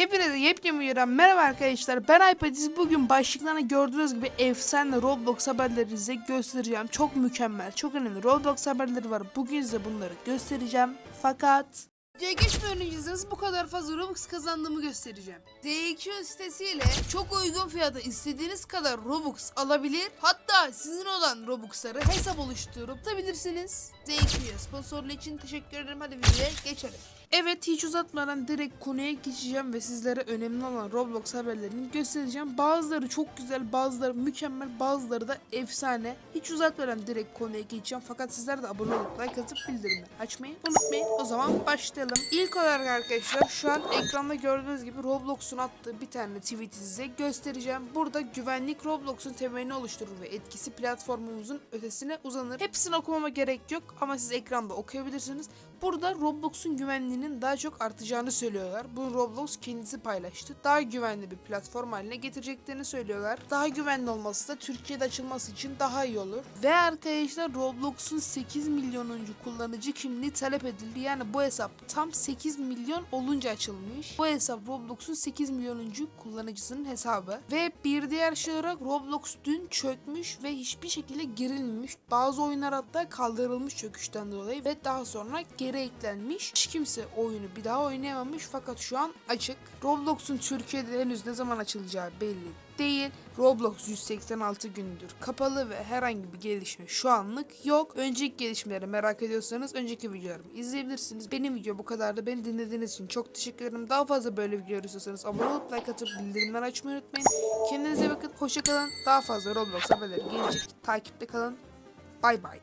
Hepinize yepyeni bir merhaba arkadaşlar. Ben iPad'iz. Bugün başlıklarına gördüğünüz gibi efsane Roblox haberleri size göstereceğim. Çok mükemmel, çok önemli Roblox haberleri var. Bugün size bunları göstereceğim. Fakat Diye geçmeden önce bu kadar fazla Robux kazandığımı göstereceğim. DQ sitesiyle çok uygun fiyata istediğiniz kadar Robux alabilir. Hatta sizin olan Robux'ları hesap oluşturup tutabilirsiniz. DQ'ya sponsorluğu için teşekkür ederim. Hadi videoya geçelim. Evet hiç uzatmadan direkt konuya geçeceğim ve sizlere önemli olan Roblox haberlerini göstereceğim. Bazıları çok güzel, bazıları mükemmel, bazıları da efsane. Hiç uzatmadan direkt konuya geçeceğim. Fakat sizler de abone olup like atıp bildirimleri açmayı unutmayın. O zaman başlayalım. İlk olarak arkadaşlar şu an ekranda gördüğünüz gibi Roblox'un attığı bir tane tweet'i size göstereceğim. Burada güvenlik Roblox'un temelini oluşturur ve etkisi platformumuzun ötesine uzanır. Hepsini okumama gerek yok ama siz ekranda okuyabilirsiniz. Burada Roblox'un güvenliğinin daha çok artacağını söylüyorlar. Bunu Roblox kendisi paylaştı. Daha güvenli bir platform haline getireceklerini söylüyorlar. Daha güvenli olması da Türkiye'de açılması için daha iyi olur. Ve arkadaşlar Roblox'un 8 milyonuncu kullanıcı kimliği talep edildi. Yani bu hesap tam 8 milyon olunca açılmış. Bu hesap Roblox'un 8 milyonuncu kullanıcısının hesabı. Ve bir diğer şey olarak Roblox dün çökmüş ve hiçbir şekilde girilmemiş. Bazı oyunlar hatta kaldırılmış çöküşten dolayı ve daha sonra geri eklenmiş. Hiç kimse oyunu bir daha oynayamamış fakat şu an açık. Roblox'un Türkiye'de henüz ne zaman açılacağı belli değil. Roblox 186 gündür kapalı ve herhangi bir gelişme şu anlık yok. Önceki gelişmeleri merak ediyorsanız önceki videolarımı izleyebilirsiniz. Benim video bu kadardı. Beni dinlediğiniz için çok teşekkür ederim. Daha fazla böyle video istiyorsanız abone olup like atıp bildirimleri açmayı unutmayın. Kendinize bakın. Hoşça kalın. Daha fazla Roblox haberleri gelecek. Takipte kalın. Bay bay.